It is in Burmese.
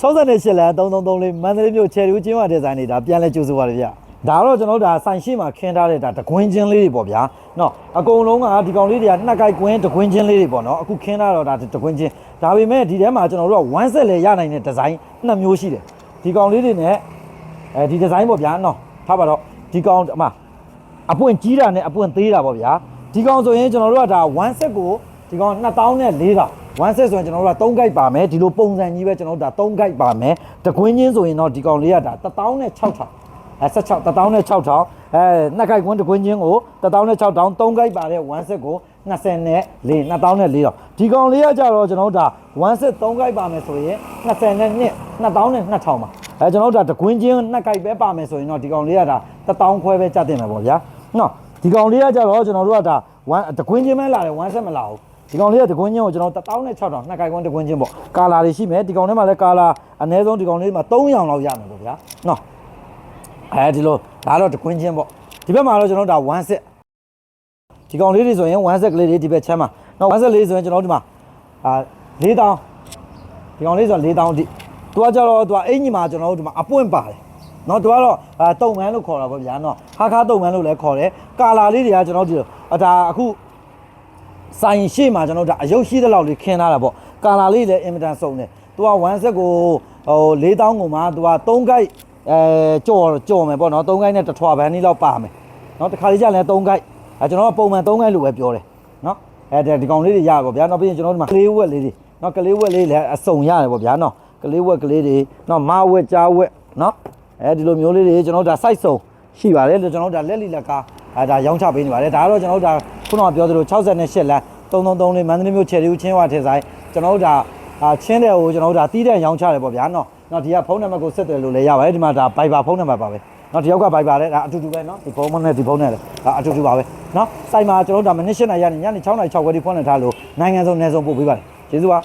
68လမ်း3334မန္တလေးမြို့ချယ်ရီဦးချင်းဝဒီဇိုင်းနေတာပြန်လဲကြိုးဆိုပါရဗျဒါတော့ကျွန်တော်တို့ဒါဆိုင်ရှိမှာခင်းထားတဲ့ဒါတကွင်းချင်းလေးတွေပေါ့ဗျာနော်အကုန်လုံးကဒီကောင်လေးတွေကနှစ်ကိုက်ကွင်းတကွင်းချင်းလေးတွေပေါ့နော်အခုခင်းထားတော့ဒါတကွင်းချင်းဒါပေမဲ့ဒီထဲမှာကျွန်တော်တို့က1 set လေရနိုင်တဲ့ဒီဇိုင်းနှစ်မျိုးရှိတယ်ဒီကောင်လေးတွေနဲ့အဲဒီဒီဇိုင်းပေါ့ဗျာနော်ထားပါတော့ဒီကောင်အမအပွင့်ကြီးတာနဲ့အပွင့်သေးတာပေါ့ဗျာဒီကောင်ဆိုရင်ကျွန်တော်တို့ကဒါ1 set ကိုဒီကောင်2000နဲ့4000 1 set ဆိုရင်ကျွန်တော်တို့က3 gate ပါမယ်ဒီလိုပုံစံကြီးပဲကျွန်တော်တို့ဒါ3 gate ပါမယ်တကွင်းချင်းဆိုရင်တော့ဒီကောင်လေးကဒါ1000နဲ့6000အဲ16 1000နဲ့6000အဲနှစ် gate ကွင်းတကွင်းချင်းကို1000နဲ့6000 3 gate ပါတဲ့1 set ကို20နဲ့4 2000နဲ့4000ဒီကောင်လေးကကြတော့ကျွန်တော်တို့ဒါ1 set 3 gate ပါမယ်ဆိုရင်20နဲ့2 2000နဲ့2000ပါအဲကျွန်တော်တို့ဒါတကွင်းချင်းနှစ် gate ပဲပါမယ်ဆိုရင်တော့ဒီကောင်လေးကဒါ1000ခွဲပဲကြတင်မယ်ပေါ့ဗျာနော်ဒီကောင်လေးကကြတော့ကျွန်တော်တို့ကဒါ1တကွင်းချင်းပဲလာတယ်1 set မလာဘူး ဒီကောင်လေးကတကွင်းချင်းကိုကျွန်တော်1000နဲ့6000နှစ် gate ကွင်းတကွင်းချင်းပေါ့ကာလာတွေရှိမယ်ဒီကောင်ထဲမှာလည်းကာလာအနည်းဆုံးဒီကောင်လေးမှာ3ရောင်လောက်ရမယ်ပေါ့ဗျာနော်အဲဒီလိုဒါတော့တကွင်းချင်းပေါ့ဒီဘက်မှာတော့ကျွန်တော်တို့ဒါ1 set ဒီကောင်လေးတွေဆိုရင်1 set ကလေးတွေဒီဘက်ချမ်းမှာနော်1 set လေးဆိုရင်ကျွန်တော်တို့ဒီမှာအာ4000ဒီကောင်လေးဆို4000ဒီသူကကြတော့သူကအင်ကြီးမှာကျွန်တော်တို့ဒီမှာအပွင့်ပါတယ်နော်သူကတော့အာတုံမန်းလို့ခေါ်တာပေါ့ဗျာနော်ဟာခါတုံမန်းလို့လည်းခေါ်တယ်ကာလာလေးတွေကကျွန်တော်တို့အဒါအခု ဆိုင်ရှေ့မှာကျွန်တော်တို့ဒါအယုတ်ရှိတဲ့လောက်လေးခင်းထားတာပေါ့ကာလာလေးလည်းအင်မတန်စုံတယ်သူက1 set ကိုဟို4000ကိုမှသူက3 gate အဲကြော်ကြော်မယ်ပေါ့နော်3 gate နဲ့တစ်ထွာဘန်းလေးလောက်ပါမယ်နော်တစ်ခါလေးကျလည်း3 gate အဲကျွန်တော်ကပုံမှန်3 gate လို့ပဲပြောတယ်နော်အဲဒီကောင်လေးတွေရပါဗျာနော်ပြီးရင်ကျွန်တော်တို့ဒီမှာကလေးဝက်လေးတွေနော်ကလေးဝက်လေးလည်းအစုံရတယ်ပေါ့ဗျာနော်ကလေးဝက်ကလေးတွေနော်မဝက်ကြားဝက်နော်အဲဒီလိုမျိုးလေးတွေကျွန်တော်တို့ဒါ site စုံရှိပါတယ်ကျွန်တော်တို့ဒါလက်လီလက်ကား အဲဒါရောင်းချပေးနေပါတယ်ဒါကတော့ကျွန်တော်တို့ဒါခုနကပြောသလို68လမ်း333လေးမန္တလေးမြို့ချယ်ရီဦးချင်းဝထင်ဆိုင်ကျွန်တော်တို့ဒါအာချင်းတဲ့ကိုကျွန်တော်တို့ဒါတီးတဲ့ရောင်းချတယ်ပေါ့ဗျာနော်နော်ဒီကဖုန်းနံပါတ်ကိုဆက်တယ်လို့လည်းရပါတယ်ဒီမှာဒါ Viber ဖုန်းနံပါတ်ပါပဲနော်ဒီယောက်က Viber တဲ့ဒါအတူတူပဲနော်ဒီဖုန်းနဲ့ဒီဖုန်းနဲ့လည်းဒါအတူတူပါပဲနော်စိုက်မှာကျွန်တော်တို့ဒါမနစ်၈နိုင်ရနေညနေ6နိုင်6ခွဲဒီဖုန်းနဲ့ထားလို့နိုင်ငံစုံနယ်စုံပို့ပေးပါတယ်ကျေးဇူးပါ